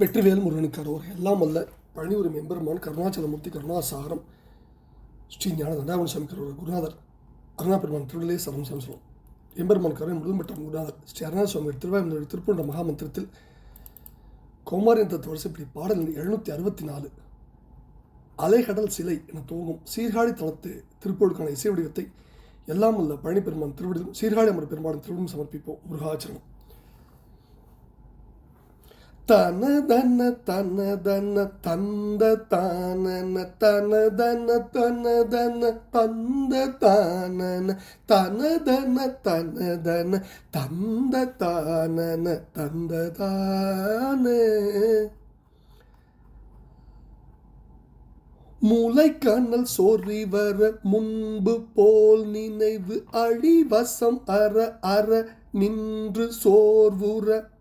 வெற்றிவேல் முருகனுக்கு அரோர் எல்லாம் அல்ல பழனிபுரி மெம்பெருமான் கருணாச்சலமூர்த்தி கருணாசாரம் ஸ்ரீ ஞான தண்டாவன் சாமி கரோர் குருநாதர் அருணாபெருமான் திருவிலே சரம் சாமி சொல்லுவோம் எம்பெருமான் கரை மற்றும் குருநாதர் ஸ்ரீ அருணா சுவாமி திருவாயூர் திருப்பூண்ட மகாமந்திரத்தில் கௌமாரியன் தத்துவ இப்படி பாடல் எழுநூற்றி அறுபத்தி நாலு. அலைகடல் சிலை என துவங்கும் சீர்காழி தளத்து திருப்பூருக்கான இசை வடிவத்தை எல்லாம் உள்ள பழனி பெருமான் திருவிடும் சீர்காழி அமர் பெருமான் திருவிடும் சமர்ப்பிப்போம். முருகாச்சரணம். தன தன தன தன தந்த தானன தன தன தன தன தந்த தானன தன தன தன தன தந்த தானன தந்த தான. மூளைக்கண்ணல் சோறி வர முன்பு போல் நினைவு அழிவசம் அற அற நின்று சோர்வுற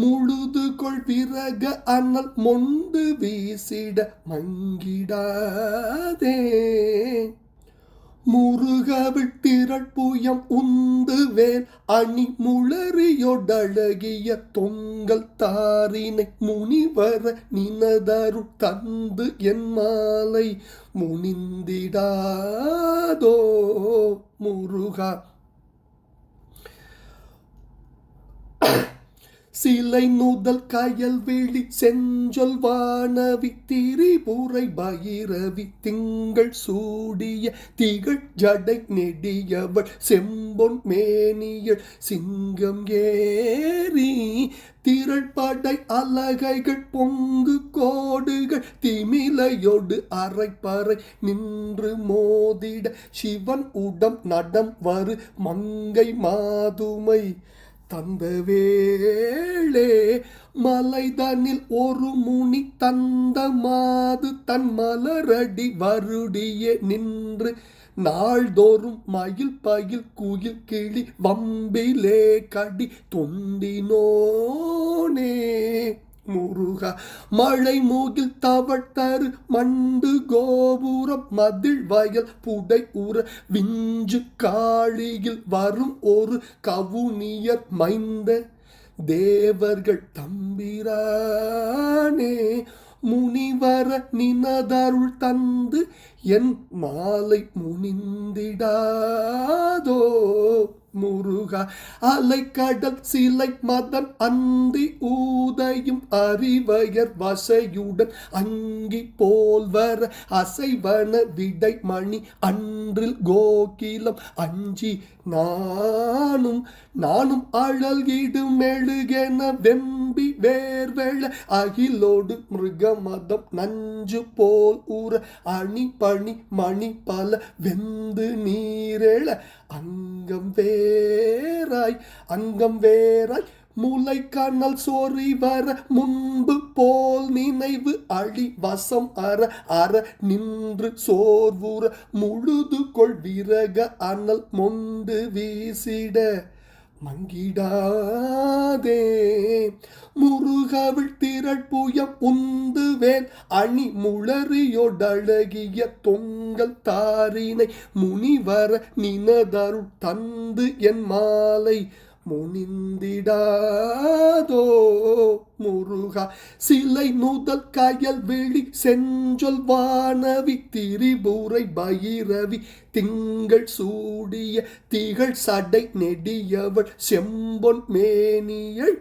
முழுது கொள் பிறக அனல் மொண்டு வீசிட மங்கிடாதே. முருக விட்டிரட்புயம் உந்து வேல் அணி முளறியொடழகிய தொங்கல் தாரினை முனிவர நினதரு தந்து என் மாலை முனிந்திடாதோ முருகா. சிலை நூதல் கயல் வெளி செஞ்சொல் வானவி திரிபுரை பயிரவி திங்கள் சூடிய திகழ் ஜடை நெடியவள் செம்பொன் மேனியள் சிங்கம் ஏறி திரள்படை அலகைகள் பொங்கு கோடுகள் திமிலையோடு அரைப்பறை நின்று மோதிட சிவன் உடம் நடம் வரு மங்கை மாதுமை தந்த வேளே மலைதனில் ஒரு முனி தந்த மாது தன் மலரடி வருடிய நின்று நாள்தோறும் மயில் பயில் குயில் கிளி வம்பிலே கடி தொண்டினோனே முருகா. மழை மூகில் தவட்டரு மண்டு கோபுரம் மதில் வயல் புடை ஊற விஞ்சு காளியில் வரும் ஒரு கவுனியர் மைந்த தேவர்கள் தம்பிரானே. முனிவர நினதருள் தந்து என் மாலை முனிந்திடாதோ. முருகா அலைக்கடல் சிலை மதன் அந்தி ஊதையும் அறிவயர் வசையுடன் அங்கி போல்வர அசைவன விடை மணி அன்றில் கோகிலம் அஞ்சி நானும் நானும் அழல்கிடும் மெழுகென வெம்பி வேர்வெள அகிலோடு மிருக மதம் நஞ்சு போல் ஊற அணி பணி மணி பல வெந்து நீரெழ அங்கம் வேறாய் அங்கம் வேறாய். மூளை கண்ணல் சோறி வர முன்பு போல் நினைவு அழி வசம் அற அற நின்று சோர்வுற. முழுது கொள் விறக அனல் மொண்டு வீசிட. மங்கிடாதே. முருகவிழ் திரட்புயம் உந்துவேன். அணி முளறியொடழகிய தொங்கல் தாரினை முனிவர நினதருள் தந்து என் மாலை முனிந்திடாதோ முருகா. சிலை நூதல் கயல் வெளி செஞ்சொல் வானவி திரிபுரை பயிரவி திங்கள் சூடிய திகழ் சடை நெடியவள் செம்பொன் மேனியள்.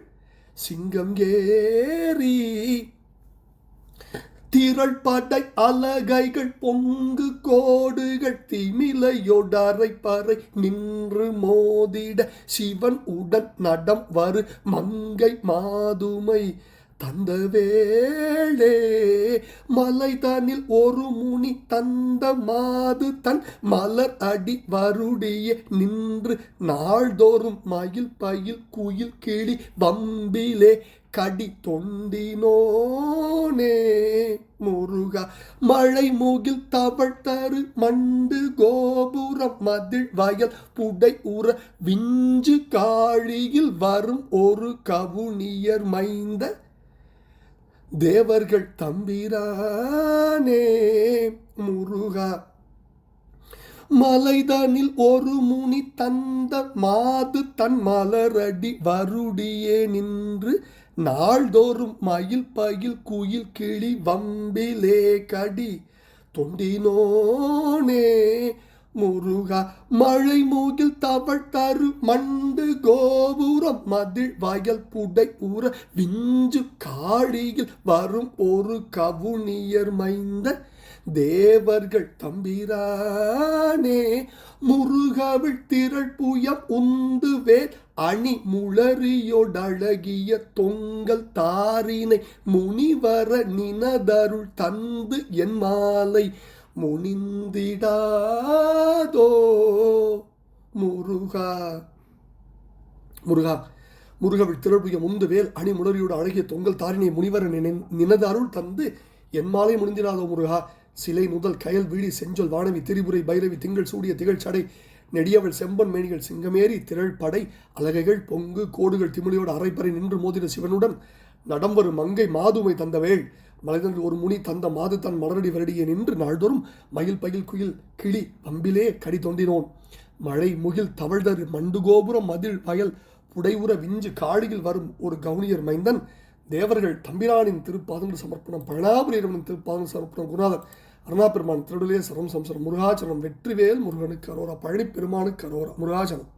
சிங்கம் ஏறி திரள் பாட்டை அலகைகள் பொங்கு கோடுகள் திமிலையொடரை பறை நின்று மோதிட சிவன் உடன் நடம் வரு மங்கை மாதுமை. தந்த வேளே மலைதானில் ஒரு முனி தந்த மாது தன் மலர் அடி வருடிய நின்று நாள்தோறும் மயில் பயில் குயில் கிளி வம்பிலே கடி தொண்டினோனே. முருகா மழை மூகில் தவழ் தரு மண்டு கோபுரம் மதில் வயல் புடை உற விஞ்சு காழியில் வரும் ஒரு கவுனியர் மைந்த தேவர்கள் தம்பிரானே. முருகா மலைதனில் ஒரு முனி தந்த மாது தன் மலரடி வருடியே நின்று நாள்தோறும் மயில் பயில் குயில் கிளி வம்பிலே கடி. தொண்டினோனே முருகா மழை மூகில் தவழ் தரு மண்டு கோபுரம் மதில் வயல் புடை ஊற விஞ்சு காழியில் வரும் ஒரு கவுனியர் மைந்த தேவர்கள் தம்பிரானே முருகவிழ் திரள் புயம் உந்து வேல் அணி முளறியொடழகிய தொங்கல் தாரினை முனிவர நினதருள் தந்து என் மாலை முனிந்திடாதோ. முருகா. முருகா. முருகவிழ் திரள்புய முந்து வேல் அணி முளறியோடு அழகிய தொங்கல் தாரினை முனிவர நினை- நினதருள் தந்து என் மாலை முடிந்திடாதோ முருகா. சிலை முதல் கயல் வீழி செஞ்சொல் வானவி திரிபுரை பைரவி திங்கள் சூடிய திகழ் சடை நெடியவள் செம்பன் மேனிகள் சிங்கமேறி திரள் படை அலகைகள் பொங்கு கோடுகள் திமிழியோடு அரைப்பறை நின்று மோதின சிவனுடன் நடம்பரு மங்கை மாதுமை தந்தவேள் மலைதன்று ஒரு முனி தந்த மாது தன் மலரடி வருடியே நின்று நாள்தோறும் மயில் பயில் குயில் கிளி பம்பிலே கடி தோண்டினோன் மழை முகில் தவழ்தரு மண்டு கோபுரம் மதில் வயல் புடைவுற விஞ்சு காடியில் வரும் ஒரு கவுனியர் மைந்தன். தேவர்கள் தம்பிரானின் திருப்பாதங்கள் சமர்ப்பணம் பழனாபுரியவனின் திருப்பாதங்கள் சமர்ப்பணம் குணாதன் அருணா பெருமான் திருடலே சரம் சம்சரம் முருகாச்சரம் வெற்றிவேல் முருகனுக்கு அரோரா பழனி பெருமானுக்கு அரோரா முருகாச்சரம்